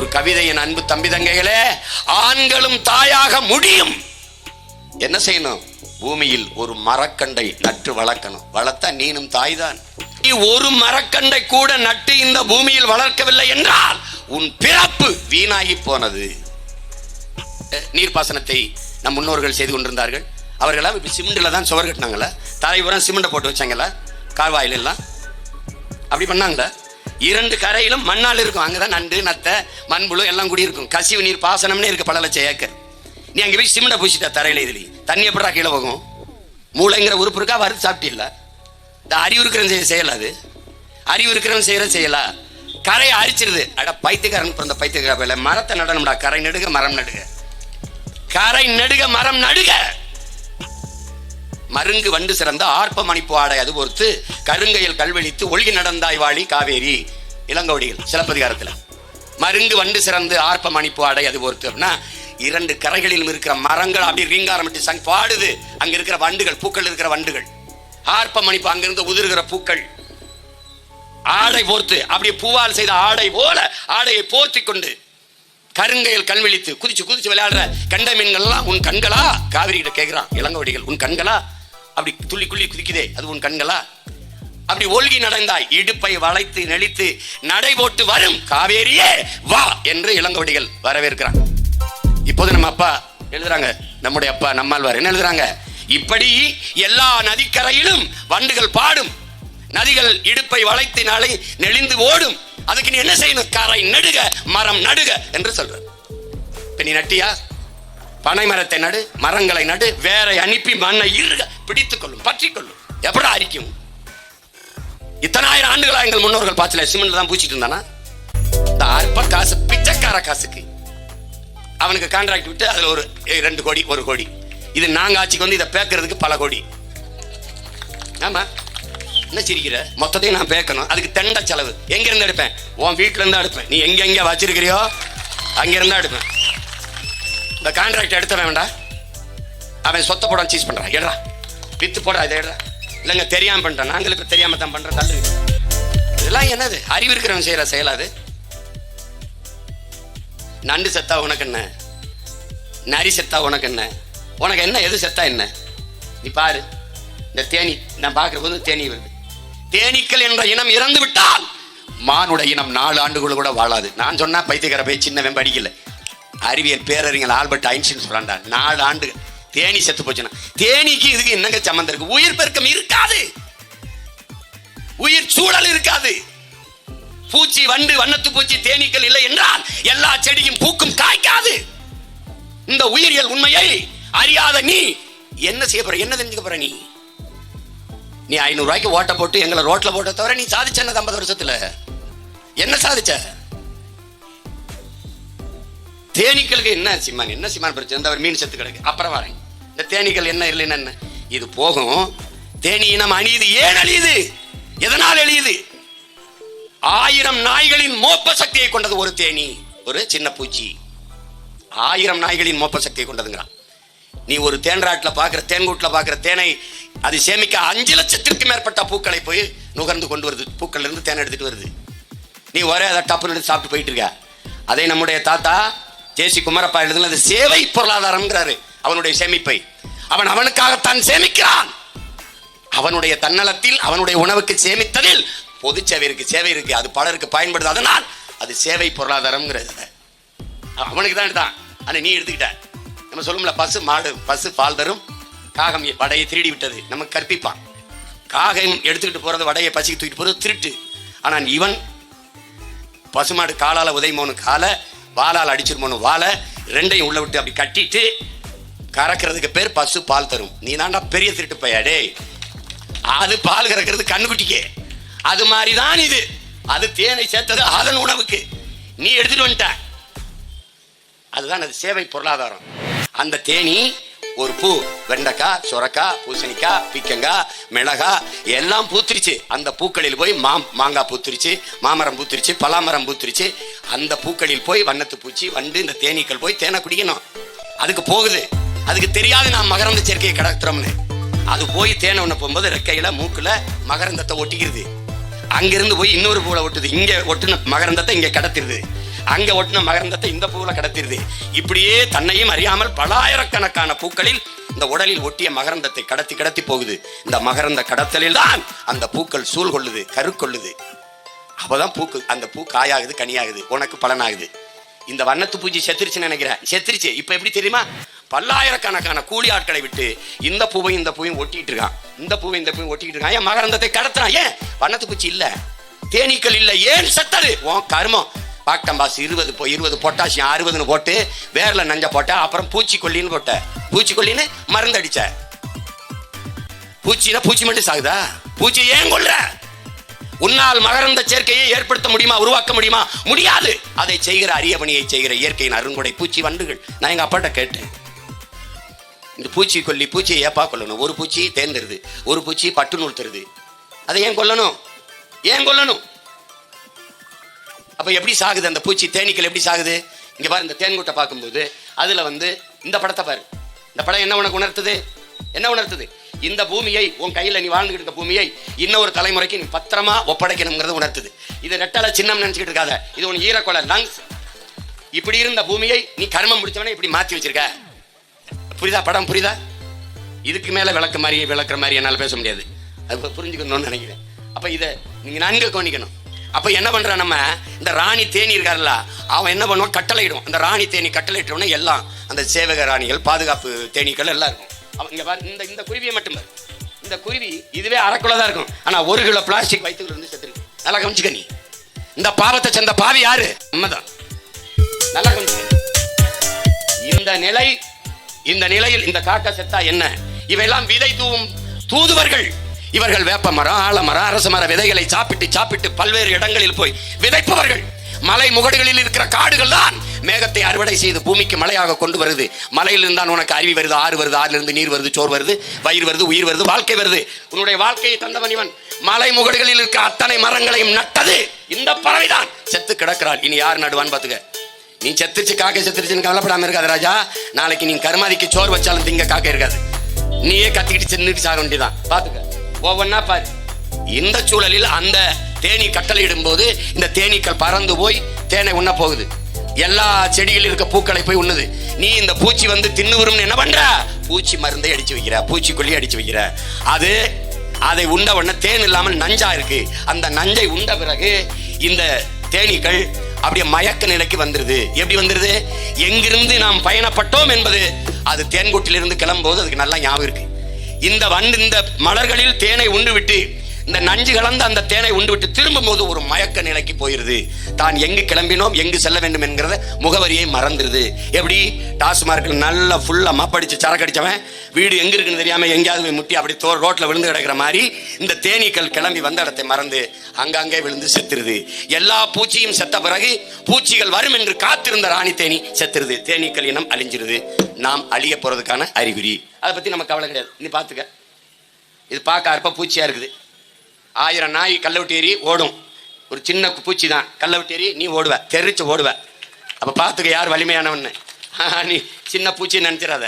ஒரு கவிதையின் அன்பு தம்பி தங்கைகளே ஆண்களும் தாயாக முடியும். என்ன செய்யணும்? பூமியில் ஒரு மரக்கண்டை நட்டு வளர்க்கணும். வளர்த்தா நீனும் தாய் தான் நீ ஒரு மரக்கண்டை கூட நட்டு இந்த பூமியில் வளர்க்கவில்லை என்றால் உன் பிறப்பு வீணாகி போனது. நீர்ப்பாசனத்தை நம் முன்னோர்கள் செய்து கொண்டிருந்தார்கள். அவர்களாம் இப்படி சிமெண்ட்ல தான் சுவர் கட்டினாங்களா. தலைவரம் சிமெண்ட்டை போட்டு வச்சாங்களா. கால்வாயில் எல்லாம் அப்படி பண்ணாங்களா? இரண்டு கரையிலும் மண்ணால் இருக்கும். அங்கதான் நண்டு நத்தை மண்புழு எல்லாம் கூடி இருக்கும். கசிவு நீர் பாசனம்னே இருக்கு பல லட்சம் ஏக்கர். நீ அங்க போய் சிமெண்ட்டை பூசிட்ட தரையில இதுலி. தண்ணி எப்படா கீழே போகும்? மூளைங்கிற உறுப்பு இருக்கா? வறுத்து சாப்பிட்டில்ல இந்த அறிவு இருக்கிறவன் செய்ய செய்யல அது. அறிவு இருக்கிறவன் செய்யற செய்யலா. கரையை அரிச்சிருது. அட பைத்தியக்காரன் பிறந்த பைத்தியக்கார மரத்தை நடணும்டா. கரை நடுக மரம் நடுக. கரை நடுக மரம் நடுக. மருங்கு வண்டு சிறந்த ஆர்ப்ப மணிப்பு ஆடை அது பொறுத்து கருங்கையில் கல்வெளித்து ஒழுகி நடந்தாய் வாழி காவேரி இளங்கோடிகள் சிலப்பதிகாரத்தில். மருந்து வண்டு சிறந்து ஆர்ப்ப மணிப்பு ஆடை அது ஒருத்தர்னா இரண்டு கரைகளிலும் இருக்கிற மரங்கள் அப்படி ரீங்காரமிட்டு சங் பாடுது. அங்க இருக்கிற வண்டுகள் பூக்கள் இருக்கிற வண்டுகள். ஆர்ப்ப மணிப்பு அங்கிருந்து உதிர்கிற பூக்கள். ஆடை போர்த்து அப்படியே பூவால் செய்த ஆடை போல ஆடையை போர்த்தி கொண்டு கருங்கையில் கண் விழித்து குதிச்சு குதிச்சு விளையாடுற கண்ட மீன்கள்லாம் உன் கண்களா? காவிரி கிட்ட கேட்கிறான் இளங்கோடிகள் உன் கண்களா? அப்படி துள்ளி குள்ளி குதிக்குதே அது உன் கண்களா? அப்படி ஒல்கி நடந்தாய். இடுப்பை வளைத்து நெளித்து நடை போட்டு வரும். காவேரியே வா என்று இளங்கோடிகள் வரவேற்கிறான். இப்போது நம்ம அப்பா எழுதுறாங்க. நம்முடைய அப்பா நம்மாழ்வார் என்ன எழுதுறாங்க? இப்படி எல்லா நதிக்கரையிலும் வண்டுகள் பாடும். நதிகள் இடுப்பை வளைத்து நாளை நெளிந்து ஓடும். அதுக்கு நீ என்ன செய்யணும்? கரை நடுக மரம் நடுக என்று சொல்ற இப்ப நீ நட்டியா? பனை மரத்தை நடு மரங்களை நடு வேற அனுப்பி மண்ணை இருக பிடித்துக் கொள்ளும் பற்றிக் கொள்ளும். எப்படா அரிக்கும்? இத்தனாயிரம் ஆண்டுகளா எங்கள் முன்னோர்கள் பாய்ச்சல சிமெண்ட் தான் பூச்சிட்டு இருந்தானா? இந்த அற்ப காசு பிச்சைக்கார காசுக்கு. அவனுக்கு கான்ட்ராக்ட் விட்டு அதுல ஒரு ரெண்டு கோடி ஒரு கோடி. இது நாங்க ஆட்சிக்கு வந்து இதை பேக்கிறதுக்கு பல கோடி. ஆமா. என்ன சிரிக்கிற? மொத்தத்தையும் நான் பேக்கணும். அதுக்கு தெண்ட செலவு. எங்க இருந்து எடுப்பேன்? உன் வீட்டுல இருந்து எடுப்பேன். நீ எங்க எங்க வச்சிருக்கிறியோ அங்க இருந்தா எடுப்பேன். இந்த கான்ட்ராக்ட் எடுத்த வேண்டாம் அவன் சொத்த போட சீஸ் பண்றான் எடுறா. வித்து போடா இதை எடுறா. இல்லைங்க தெரியாமல் பண்ணிட்டான். நாங்களுக்கு தெரியாமல் தான் பண்றோம் தள்ளு. இதெல்லாம் என்னது? அறிவு இருக்கிறவன் செய்கிற செயலாது நண்டு செத்தா உனக்கு என்ன? நரி செத்தா உனக்கு என்ன? உனக்கு என்ன எது செத்தா என்ன? நீ பாரு. இந்த தேனி நான் பார்க்குற போது தேனி வருது. தேனீக்கள் என்ற இனம் இறந்து விட்டால் மானுட இனம் நாலு ஆண்டுகள் கூட வாழாது. நான் சொன்னால் பைத்தியக்கார போய் சின்னவன் படிக்கல. அறிவியல் பேரறிஞர் ஆல்பர்ட் ஐன்ஸ்டின் சொல்றான்டா நாலு ஆண்டுகள் தேனி செத்து போச்சுன்னா. தேனிக்கு இதுக்கு என்னங்க சம்மந்தம் இருக்கு? உயிர் பெருக்கம் இருக்காது. உயிர் சூழல் இருக்காது. பூச்சி வண்டு வண்ணத்து பூச்சி தேனீக்கள் இல்லை என்றால் எல்லா செடியும் பூக்கும் காய்க்காது. இந்த உயிரியல் உண்மையை அறியாத நீ என்ன செய்ய போற? என்ன தெரிஞ்சுக்க போற நீ? நீ ஐநூறு ரூபாய்க்கு ஓட்ட போட்டு எங்களை ரோட்ல போட்ட தவிர நீ சாதிச்ச என்ன ஐம்பது வருஷத்துல? என்ன சாதிச்ச? தேனீக்களுக்கு என்ன சிம்மான் என்ன சிம்மான் பிரச்சனை? மீன் செத்து கிடக்கு. அப்புறம் வரேன். இந்த தேனீக்கள் என்ன இல்லைன்னு இது போகும். தேனி இனம் அணியுது ஏன் அழியுது? எதனால் அழியுது? ஆயிரம் நாய்களின் மோப்ப சக்தியை கொண்டது ஒரு தேனி ஒரு சின்ன பூச்சி. ஆயிரம் நாய்களின் மோப்ப சக்தியை கொண்டதுங்கிறான். நீ ஒரு தேன்றாட்டில் பார்க்குற தேன்கூட்டில் பார்க்குற தேனை அது சேமிக்க அஞ்சு லட்சத்திற்கு மேற்பட்ட பூக்களை போய் நுகர்ந்து கொண்டு வருது. பூக்கள்ல இருந்து தேன் எடுத்துட்டு வருது. நீ ஒரே அதை டப்புன்னு எடுத்து சாப்பிட்டு போயிட்டு இருக்க. அதை நம்முடைய தாத்தா ஜேசி குமரப்பா எழுதுனது சேவை பொருளாதாரம்ங்கிறாரு. அவனுடைய சேமிப்பை. அவன் அவனுக்காகத்தான் சேமிக்கிறான். அவனுடைய தன்னலத்தில் அவனுடைய உணவுக்கு சேமித்ததில் பொது சேவை இருக்கு சேவை இருக்கு. அது பலருக்கு பயன்படுது. அதனால் அது சேவை பொருளாதாரம்ங்கிறது அவனுக்கு தான் எடுத்தான். ஆனால் நீ எடுத்துக்கிட்ட. நம்ம சொல்லும்ல பசு மாடு பசு பால் தரும். காகம் வடையை திருடி விட்டது நமக்கு கற்பிப்பான். காகம் எடுத்துக்கிட்டு போறது வடையை பசிக்கு தூக்கிட்டு போறது திருட்டு. ஆனால் இவன் பசுமாடு காலால் உதைமோனு காலை வாலால் அடிச்சிருமோனு வாழை ரெண்டையும் உள்ள விட்டு அப்படி கட்டிட்டு கறக்கிறதுக்கு பேர் பசு பால் தரும். நீ தாண்டா பெரிய திருட்டு பையாடே அது பால் கறக்கிறது கண்ணுக்குட்டிக்கே. அது மாதிரி தான் இது. அது தேனை சேர்த்தது அதன் உணவுக்கு. நீ எடுத்துட்டு வந்துட்ட அதுதான் அது சேவை பொருளாதாரம். அந்த தேனி ஒரு பூ வெண்டைக்காய் சுரக்காய் பூசணிக்காய் பீக்கங்காய் மிளகா எல்லாம் பூத்திருச்சு. அந்த பூக்களில் போய் மா மாங்காய் பூத்திருச்சு மாமரம் பூத்திருச்சு பலாமரம் பூத்திருச்சு. அந்த பூக்களில் போய் வண்ணத்து பூச்சி வண்டு இந்த தேனீக்கள் போய் தேனை குடிக்கணும். அதுக்கு போகுது. அதுக்கு தெரியாது நான் மகரந்த சேர்க்கையை கடத்துறோம்னு. அது போய் தேனை ஒன்று போகும்போது ரெக்கையில மூக்குல மகரந்தத்தை ஒட்டிக்கிறது அங்கிருந்து போய் இன்னொரு பூவில் ஒட்டுது. இங்க ஒட்டுன மகரந்தத்தை இங்க கடத்திடுது அங்க ஒட்டின மகரந்தத்தை இந்த பூவில் கடத்திடுது இப்படியே தன்னையும் அறியாமல் பலாயிரக்கணக்கான பூக்களில் இந்த உடலில் ஒட்டிய மகரந்தத்தை கடத்தி கடத்தி போகுது. இந்த மகரந்த கடத்தலில் தான் அந்த பூக்கள் சூழ் கொள்ளுது கருக்கொள்ளுது அப்போதான் அப்பதான் பூக்கு அந்த பூ காயாகுது கனியாகுது. உனக்கு பலனாகுது. இந்த வண்ணத்து பூஜை செத்துருச்சுன்னு நினைக்கிறேன். செத்துருச்சு. இப்ப எப்படி தெரியுமா? பல்லாயிரக்கணக்கான கூலி ஆட்களை விட்டு இந்த பூவையும் இந்த பூவையும் ஒட்டிட்டு இருக்கான். இந்த பூவை இந்த பூவையும் ஒட்டிட்டு இருக்கான். ஏன் மகரந்தத்தை கடத்துறான்? ஏன்? வண்ணத்து பூச்சி இல்ல. தேனீக்கள் இல்ல. ஏன் செத்தது? உன் கருமம். பாக்டம்பாஸ் இருபது போ இருபது பொட்டாசியம் அறுபதுன்னு போட்டு வேர்ல நஞ்ச போட்ட அப்புறம் பூச்சிக்கொல்லின்னு போட்ட. பூச்சிக்கொல்லின்னு மருந்து அடிச்ச பூச்சினா பூச்சி மட்டும் சாகுதா? பூச்சி ஏன் கொள்ற உன்னால் மகரந்த சேர்க்கையை ஏற்படுத்த முடியுமா? உருவாக்க முடியுமா? முடியாது. அதை செய்கிற அரிய பணியை செய்கிற இயற்கையின் அருங்குடை பூச்சி வண்டுகள். நான் எங்க அப்பாட்ட கேட்டேன். இந்த பூச்சி கொல்லி பூச்சியை ஏப்பா கொல்லணும் ஒரு பூச்சி தேர்ந்துருது ஒரு பூச்சி பட்டு நூல் தருது அதை ஏன் கொல்லணும்? ஏன் கொல்லணும்? அப்போ எப்படி சாகுது அந்த பூச்சி? தேனீக்கள் எப்படி சாகுது? இங்கே பாரு இந்த தேன்கூட்டை பார்க்கும்போது அதில் வந்து இந்த படத்தை பாரு. இந்த படம் என்ன உனக்கு உணர்த்துது? என்ன உணர்த்துது? இந்த பூமியை உன் கையில் நீ வாழ்ந்துகிட்டு இருக்க பூமியை இன்னொரு தலைமுறைக்கு நீ பத்திரமா ஒப்படைக்கணுங்கிறது உணர்த்துது. இது ரெட்டலை சின்னம் நினச்சிக்கிட்டு இருக்காத. இது உன் ஈரக்கொலை லங்ஸ் இப்படி இருந்த பூமியை நீ கர்மம் முடிச்சவனே இப்படி மாற்றி வச்சிருக்க. புரியுதா? படம் புரியுதா? இதுக்கு மேலே விளக்க மாதிரி விளக்குற மாதிரி என்னால் பேச முடியாது. அது புரிஞ்சுக்கணும்னு நினைக்கிறேன். அப்போ இதை நீங்கள் நன்கு கவனிக்கணும். அப்போ என்ன பண்ணுறான் நம்ம? இந்த ராணி தேனி இருக்காருல்ல அவன் என்ன பண்ணுவான்? கட்டளையிடும் அந்த ராணி தேனி கட்டளையிட்டோன்னே எல்லாம் அந்த சேவக ராணிகள் பாதுகாப்பு தேனீக்கள் எல்லாம் இருக்கும். அவன் இங்க பாரு இந்த இந்த குருவியை மட்டும் பாரு. இந்த குருவி இதுவே அரைக்குள்ள தான் இருக்கும். ஆனால் ஒரு கிலோ பிளாஸ்டிக் வயிற்றுல இருந்து செத்துருக்கு நல்லா கவனிச்சுக்க நீ. இந்த பாவத்தை சேர்ந்த பாவி யாரு? நம்மதான் நல்லா கவனிச்சுக்க. இந்த நிலை இந்த நிலையில் இந்த காக்கா செத்தா என்ன? இவையெல்லாம் விதை தூவும் தூதுவர்கள். இவர்கள் வேப்ப மரம் ஆலமரம் அரச மர விதைகளை சாப்பிட்டு சாப்பிட்டு பல்வேறு இடங்களில் போய் விதைப்பவர்கள். மலை முகடுகளில் இருக்கிற காடுகள் தான் மேகத்தை அறுவடை செய்து பூமிக்கு மழையாக கொண்டு வருது. மலையிலிருந்து தான் உனக்கு அருவி வருது ஆறு வருது ஆறிலிருந்து நீர் வருது சோர் வருது வயிறு வருது உயிர் வருது வாழ்க்கை வருது. உன்னுடைய வாழ்க்கையை தந்தவன் இவன். மலை முகடுகளில் இருக்க அத்தனை மரங்களையும் நட்டது இந்த பறவைதான். செத்து கிடக்கிறான் இனி யார் நடுவான்னு பாத்துக்க நீ செத்துருச்சு காக்கை செத்துருச்சுன்னு கவலைப்படாம இருக்காது ராஜா. நாளைக்கு நீ கருமாதிக்கு சோறு வச்சாலும் திங்க காக்கை இருக்காது. நீயே கத்திக்கிட்டு சின்னுட்டு சாக வேண்டியதான் பாத்துக்க. ஒவ்வொன்னா பாரு. இந்த சூழலில் அந்த தேனி கட்டளையிடும் போது இந்த தேனீக்கள் பறந்து போய் தேனை உண்ண போகுது. எல்லா செடியில் இருக்க பூக்களை போய் உண்ணுது. நீ இந்த பூச்சி வந்து தின்னு வரும்னு என்ன பண்ற? பூச்சி மருந்தை அடிச்சு வைக்கிற பூச்சிக்கொல்லி அடிச்சு வைக்கிற. அது அதை உண்ட உடனே தேன் இல்லாமல் நஞ்சா இருக்கு. அந்த நஞ்சை உண்ட பிறகு இந்த தேனீக்கள் அப்படியே மயக்க நிலைக்கு வந்துருது. எப்படி வந்துருது? எங்கிருந்து நாம் பயணப்பட்டோம் என்பது அது தேன்கூட்டிலிருந்து கிளம்பும்போது அதுக்கு நல்லா ஞாபகம் இருக்கு. இந்த வண்டு இந்த மலர்களில் தேனை உண்டு விட்டு இந்த நஞ்சு கலந்த அந்த தேனை உண்டு விட்டு திரும்பும் போது ஒரு மயக்க நிலைக்கு போயிருது. தான் எங்கு கிளம்பினோம் எங்கு செல்ல வேண்டும் என்கிறத முகவரியை மறந்துருது. எப்படி? டாஸ்மார்க்கில் நல்லா ஃபுல்லா மப்படிச்சு சரக்கு அடிச்சவன் வீடு எங்க இருக்குன்னு தெரியாம எங்கேயாவது போய் முட்டி அப்படி தோ ரோட்ல விழுந்து கிடக்கிற மாதிரி இந்த தேனீக்கள் கிளம்பி வந்த இடத்தை மறந்து அங்கங்கே விழுந்து செத்துருது. எல்லா பூச்சியும் செத்த பிறகு பூச்சிகள் வரும் என்று காத்திருந்த ராணி தேனி செத்துருது. தேனீக்கள் இனம் அழிஞ்சிருது. நாம் அழிய போறதுக்கான அறிகுறி. அதை பத்தி நம்ம கவலை கிடையாது. நீ பாத்துக்க இது பார்க்க அற்ப பூச்சியா இருக்குது. ஆயிரம் நாய் கல்லை விட்டு ஏறி ஓடும். ஒரு சின்ன பூச்சி தான் கல்லை விட்டு ஏறி நீ ஓடுவ. தெரிச்சு ஓடுவ. அப்போ பார்த்துக்க யார் வலிமையானவன்னு. நீ சின்ன பூச்சி நினச்சிடாத.